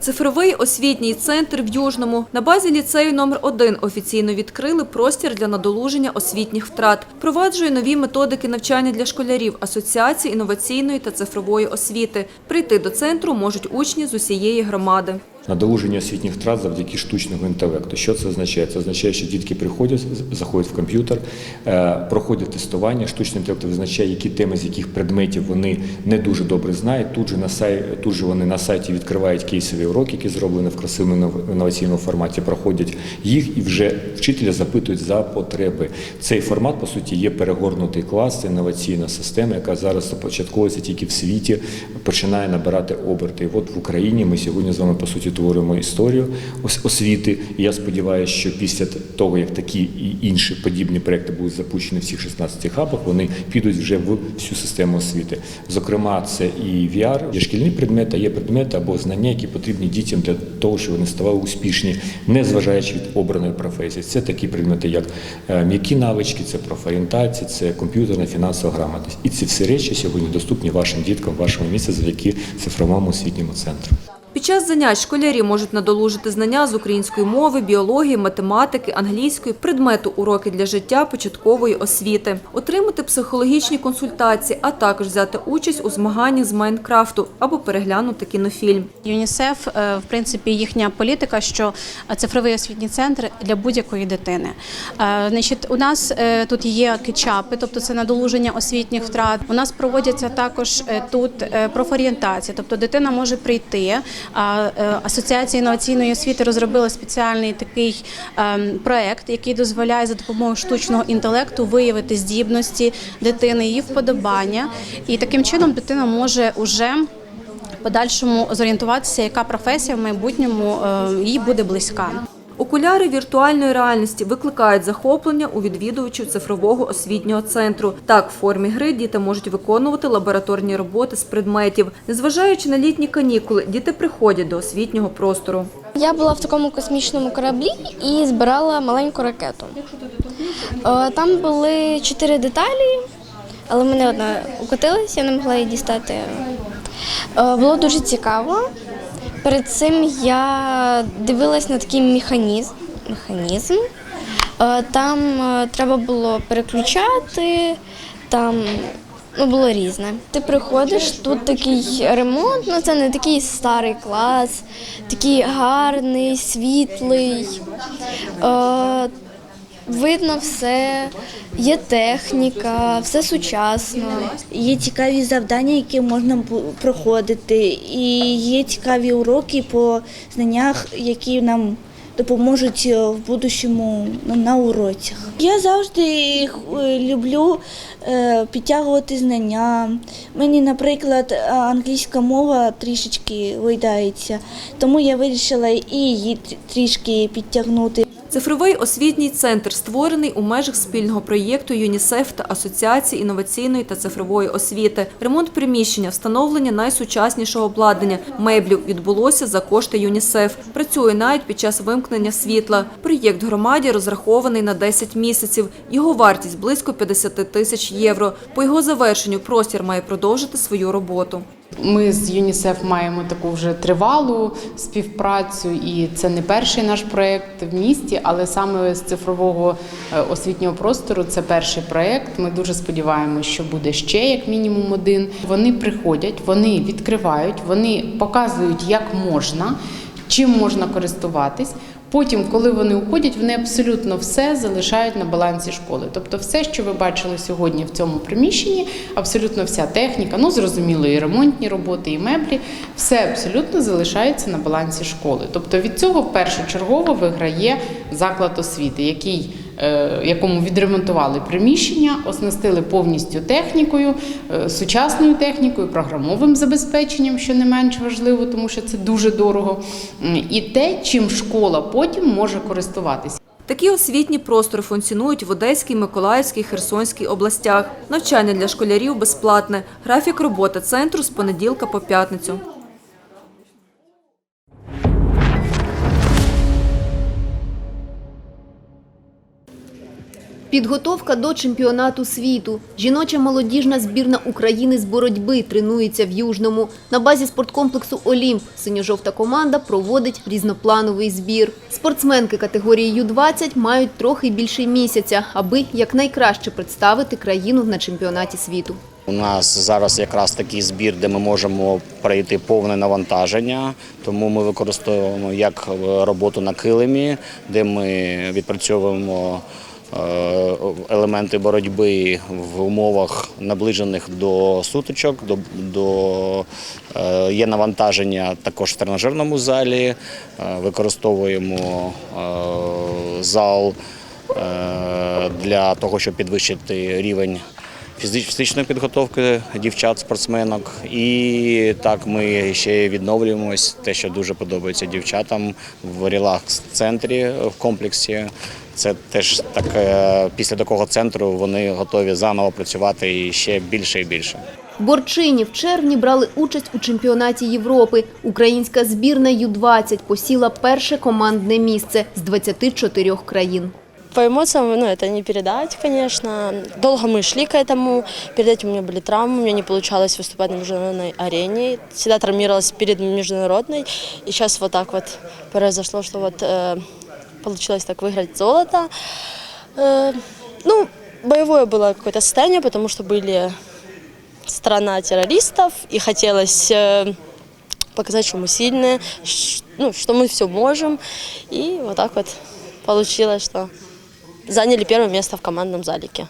Цифровий освітній центр в Южному. На базі ліцею номер 1 офіційно відкрили простір для надолуження освітніх втрат. Впроваджує нові методики навчання для школярів Асоціації інноваційної та цифрової освіти. Прийти до центру можуть учні з усієї громади. Надолуження освітніх втрат завдяки штучному інтелекту. Що це означає? Це означає, що дітки приходять, заходять в комп'ютер, е, проходять тестування. Штучний інтелект визначає, які теми з яких предметів вони не дуже добре знають. Тут же на сайт, тут же вони на сайті відкривають кейсові уроки, які зроблені в красивому інноваційному форматі. Проходять їх і вже вчителя запитують за потреби. Цей формат по суті є перегорнутий клас, це інноваційна система, яка зараз започатковується тільки в світі, починає набирати оберти. І от в Україні ми сьогодні з вами по суті творимо історію ос- освіти. І я сподіваюся, що після того, як такі і інші подібні проекти будуть запущені в всіх 16 хабах, вони підуть вже в всю систему освіти. Зокрема, це і VR, є шкільні предмети, є предмети або знання, які потрібні дітям для того, щоб вони ставали успішні, не зважаючи від обраної професії. Це такі предмети, як е, м'які навички, це профорієнтація, це комп'ютерна фінансова грамотність. І ці всі речі сьогодні доступні вашим діткам вашому місці завдяки цифровому освітньому центру. Під час занять школярі можуть надолужити знання з української мови, біології, математики, англійської, предмету уроки для життя початкової освіти, отримати психологічні консультації, а також взяти участь у змаганнях з Майнкрафту або переглянути кінофільм. ЮНІСЕФ, е, в принципі, їхня політика, що е, цифровий освітній центр для будь-якої дитини. Е, Значить, у нас тут є кетчапи, тобто це надолуження освітніх втрат. У нас проводяться також тут профорієнтація, тобто дитина може прийти. Е, Асоціація інноваційної освіти розробила спеціальний такий ем, проект, який дозволяє за допомогою штучного інтелекту виявити здібності дитини, її вподобання, і таким чином дитина може уже подальшому зорієнтуватися, яка професія в майбутньому е, їй буде близька. Окуляри віртуальної реальності викликають захоплення у відвідувачів цифрового освітнього центру. Так, в формі гри діти можуть виконувати лабораторні роботи з предметів. Незважаючи на літні канікули, діти приходять до освітнього простору. Я була в такому космічному кораблі і збирала маленьку ракету. Е, Там були чотири деталі, але мене одна укотилась, я не могла її дістати. Е, Було дуже цікаво. Перед цим я дивилась на такий механізм. механізм. Е, Там е, треба було переключати, там ну, було різне. Ти приходиш, тут такий ремонт, ну це не такий старий клас, такий гарний, світлий. Видно все, є техніка, все сучасно. Є цікаві завдання, які можна проходити, і є цікаві уроки по знаннях, які нам допоможуть е, в будущому ну, на уроцях. Я завжди е, люблю е, підтягувати знання. Мені, наприклад, англійська мова трішечки видається, тому я вирішила і її трішки підтягнути. Цифровий освітній центр створений у межах спільного проєкту ЮНІСЕФ та Асоціації інноваційної та цифрової освіти. Ремонт приміщення, встановлення найсучаснішого обладнання, меблів відбулося за кошти ЮНІСЕФ. Працює навіть під час вимкнення світла. Проєкт громаді розрахований на 10 місяців. Його вартість близько 50 тисяч євро. По його завершенню простір має продовжити свою роботу. Ми з ЮНІСЕФ маємо таку вже тривалу співпрацю, і це не перший наш проєкт в місті, але саме з цифрового е, освітнього простору це перший проєкт. Ми дуже сподіваємося, що буде ще як мінімум один. Вони приходять, вони відкривають, вони показують, як можна, чим можна користуватись. Потім, коли вони уходять, вони абсолютно все залишають на балансі школи. Тобто, все, що ви бачили сьогодні в цьому приміщенні, абсолютно вся техніка, ну зрозуміло, і ремонтні роботи, і меблі, все абсолютно залишається на балансі школи. Тобто від цього першочергово виграє заклад освіти, який якому відремонтували приміщення, оснастили повністю технікою, е, сучасною технікою, програмовим забезпеченням, що не менш важливо, тому що це дуже дорого. І те, чим школа потім може користуватися. Такі освітні простори функціонують в Одеській, Миколаївській, Херсонській областях. Навчання для школярів безплатне. Графік роботи центру з понеділка по п'ятницю. Підготовка до чемпіонату світу. Жіноча молодіжна збірна України з боротьби тренується в Южному. На базі спорткомплексу «Олімп» синьо-жовта команда проводить різноплановий збір. Спортсменки категорії Ю-20 мають трохи більше місяця, аби якнайкраще представити країну на чемпіонаті світу. У нас зараз якраз такий збір, де ми можемо пройти повне навантаження, тому ми використовуємо як е, роботу на килимі, де ми відпрацьовуємо елементи боротьби в умовах наближених до сутичок. До, до, е, є навантаження також в тренажерному залі, е, використовуємо е, зал е, для того, щоб підвищити рівень фізичної підготовки дівчат-спортсменок. І так ми ще відновлюємось, те, що дуже подобається дівчатам в релакс-центрі в комплексі. Це теж так, е, після такого центру вони готові заново працювати і ще більше і більше. Борчині в червні брали участь у чемпіонаті Європи. Українська збірна Ю-20 посіла перше командне місце з 24 країн. По эмоциям, ну, это не передать, конечно. Долго мы шли к этому. Перед этим у меня были травмы, у меня не получалось выступать на международной арене. Всегда травмировалась перед международной. И сейчас вот так вот произошло, что вот э, получилось так выиграть золото. Э, ну, боевое было какое-то состояние, потому что были страна террористов, и хотелось э, показать, что мы сильные, ш- ну, что мы все можем. И вот так вот получилось, что заняли первое место в командном залике.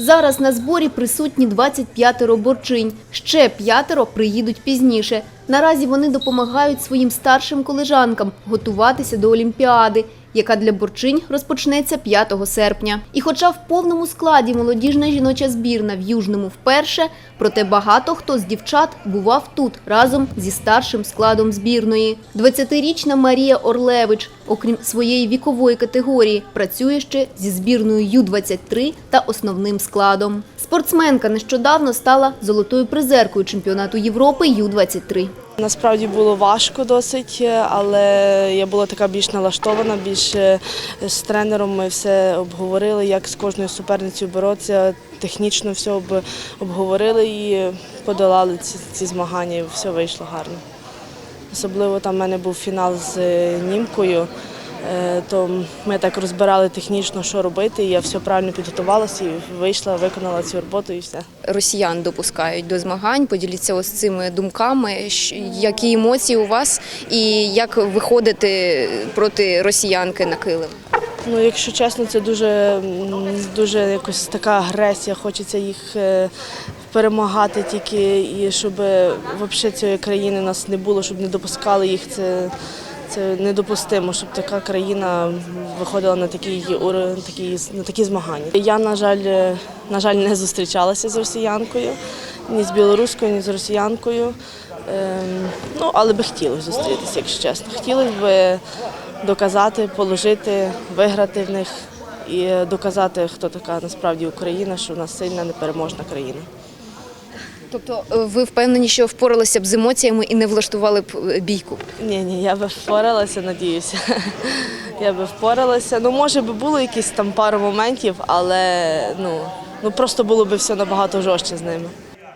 Зараз на зборі присутні 25 борчинь. Ще п'ятеро приїдуть пізніше. Наразі вони допомагають своїм старшим колежанкам готуватися до Олімпіади, яка для борчинь розпочнеться 5 серпня. І хоча в повному складі молодіжна жіноча збірна в Южному вперше, проте багато хто з дівчат бував тут разом зі старшим складом збірної. 20-річна Марія Орлевич, окрім своєї вікової категорії, працює ще зі збірною Ю-23 та основним складом. Спортсменка нещодавно стала золотою призеркою чемпіонату Європи Ю-23. Насправді було важко досить, е, але я була така більш налаштована, більш е, з тренером ми все обговорили, як з кожною суперницею боротися. Технічно все об- обговорили і подолали ці, ці змагання, і все вийшло гарно. Особливо там в мене був фінал з е, німкою, то ми так розбирали технічно, що робити. і Я все правильно підготувалася і вийшла, виконала цю роботу і все. росіян допускають до змагань. Поділіться ось цими думками. Які емоції у вас і як виходити проти росіянки на килим? Ну, якщо чесно, це дуже, дуже якось така агресія. Хочеться їх е, перемагати тільки і щоб взагалі цієї країни нас не було, щоб не допускали їх. Це, це недопустимо, щоб така країна виходила на такі, ур- такі, на такі змагання. Я, на жаль, на жаль, не зустрічалася з росіянкою, ні з білоруською, ні з росіянкою. Ем, ну, але би хотілося зустрітися, якщо чесно. Хотілося б доказати, положити, виграти в них і доказати, хто така насправді Україна, що в нас сильна, непереможна країна. Тобто е, ви впевнені, що впоралися б з емоціями і не влаштували б е, бійку? Ні, ні, я би впоралася, надіюся. Я би впоралася. Ну, може би було якісь там пару моментів, але ну, ну просто було б все набагато жорстче з ними.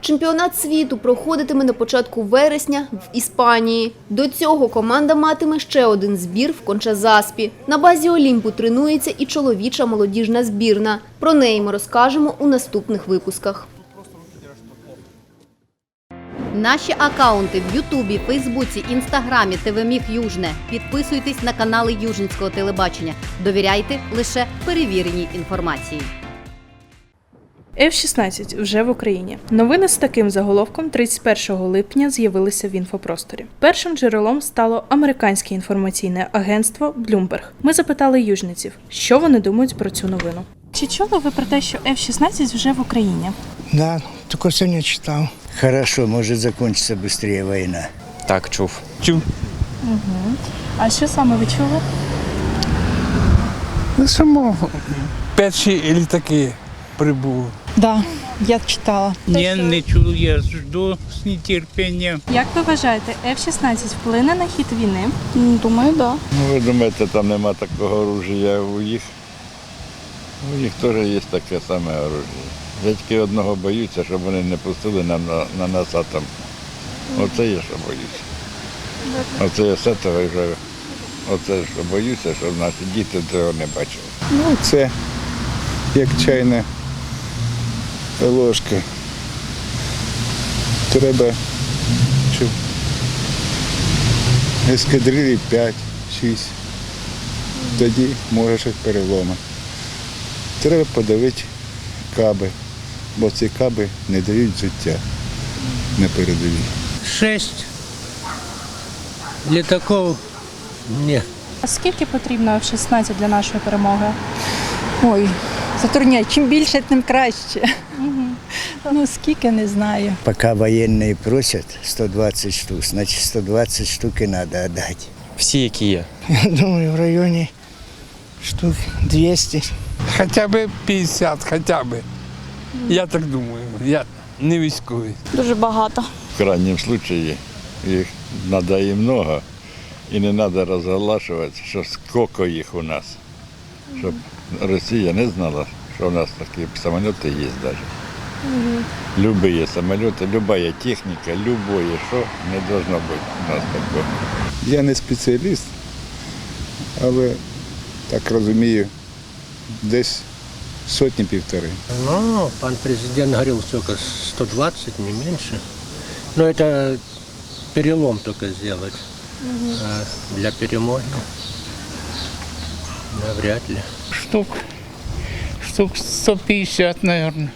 Чемпіонат світу проходитиме на початку вересня в Іспанії. До цього команда матиме ще один збір в Кончазаспі. На базі Олімпу тренується і чоловіча молодіжна збірна. Про неї ми розкажемо у наступних випусках. Наші акаунти в Ютубі, Фейсбуці, Інстаграмі, ТВ Южне. Підписуйтесь на канали Южницького телебачення. Довіряйте лише перевіреній інформації. F-16 вже в Україні. Новини з таким заголовком 31 липня з'явилися в інфопросторі. Першим джерелом стало американське інформаційне агентство Bloomberg. Ми запитали южниців, що вони думають про цю новину. Чи чули ви про те, що F-16 вже в Україні? Да, только сегодня читал. Хорошо, может закончиться быстрее война. Так, чув. Чув. А що саме ви чули? Ну, само перші літаки прибули. Да, я читала. Ні, не чув, я жду з нетерпінням. Як ви вважаєте, F-16 вплине на хід війни? Думаю, да. Ну, ви думаєте, там нема такого оружия у їх? У них теж є таке саме оружие. Я тільки одного боюся, щоб вони не пустили нам на, на нас атом. Оце я що боюся. Оце я з цього вже, оце що боюся, щоб наші діти цього не бачили. Ну, це як чайна ложка. Треба, щоб ескадрилі 5-6. Тоді може щось переломи. Треба подавити каби, бо ці каби не дають життя на передовій. Шесть літаків ні. А скільки потрібно F-16 для нашої перемоги? Ой, затрудняє. Чим більше, тим краще. Ну, скільки не знаю. Поки воєнні просять 120 штук, значить 120 штук і треба віддати. Всі, які є. Я думаю, в районі штук 200. Хоча б 50, хоча б. Я так думаю. Я не військовий. Дуже багато. В крайньому випадку їх треба і много, і не треба розголошувати, що скільки їх у нас. Щоб Росія не знала, що у нас такі самоліти є навіть. Любые самоліти, любая техніка, любое, що не должно бути у нас такого. Я не спеціаліст, але так розумію, десь сотні півтори. Ну, пан президент говорил, сколько, 120, не меньше. Но это перелом только сделать. А для перемоги навряд ли. Штук, штук 150, наверное.